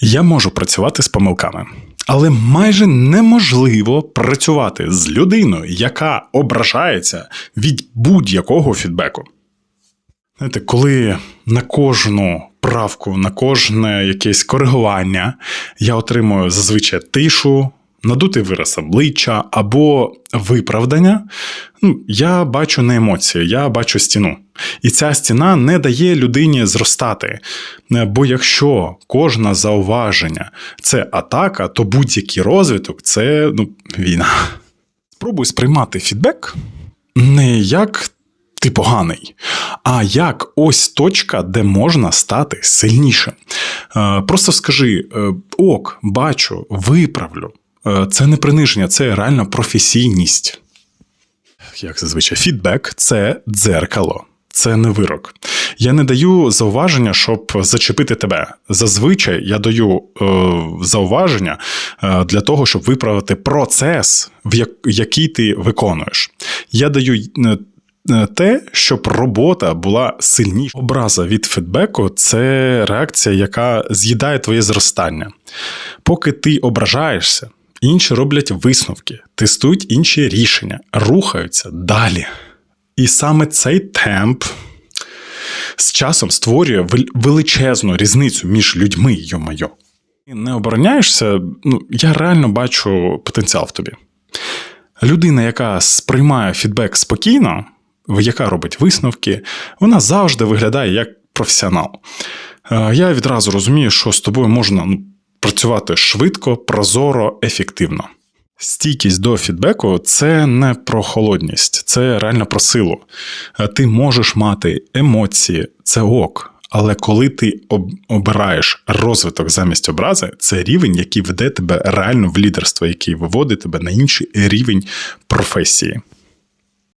Я можу працювати з помилками, але майже неможливо працювати з людиною, яка ображається від будь-якого фідбеку. Знаєте, коли на кожну правку, на кожне якесь коригування я отримую зазвичай тишу, надутий вираз обличчя або виправдання, ну, я бачу не емоції, я бачу стіну. І ця стіна не дає людині зростати. Е, Бо якщо кожне зауваження це атака, то будь-який розвиток це ну, війна. Спробуй сприймати фідбек не як ти поганий, а як ось точка, де можна стати сильнішим. Е, Просто скажи: е, ок, бачу, виправлю. Це не приниження, це реально професійність. Як зазвичай, фідбек це дзеркало. Це не вирок. Я не даю зауваження, щоб зачепити тебе. Зазвичай я даю е, зауваження е, для того, щоб виправити процес, в як, який ти виконуєш. Я даю е, е, те, щоб робота була сильніша. Образа від фідбеку це реакція, яка з'їдає твоє зростання. Поки ти ображаєшся, інші роблять висновки, тестують інші рішення, рухаються далі. І саме цей темп з часом створює величезну різницю між людьми, йо-майо. Не обороняєшся, ну, я реально бачу потенціал в тобі. Людина, яка сприймає фідбек спокійно, яка робить висновки, вона завжди виглядає як професіонал. Е, Я відразу розумію, що з тобою можна ну, працювати швидко, прозоро, ефективно. Стійкість до фідбеку це не про холодність, це реально про силу. Е, Ти можеш мати емоції, це ок. Але коли ти обираєш розвиток замість образи, це рівень, який веде тебе реально в лідерство, який виводить тебе на інший рівень професії.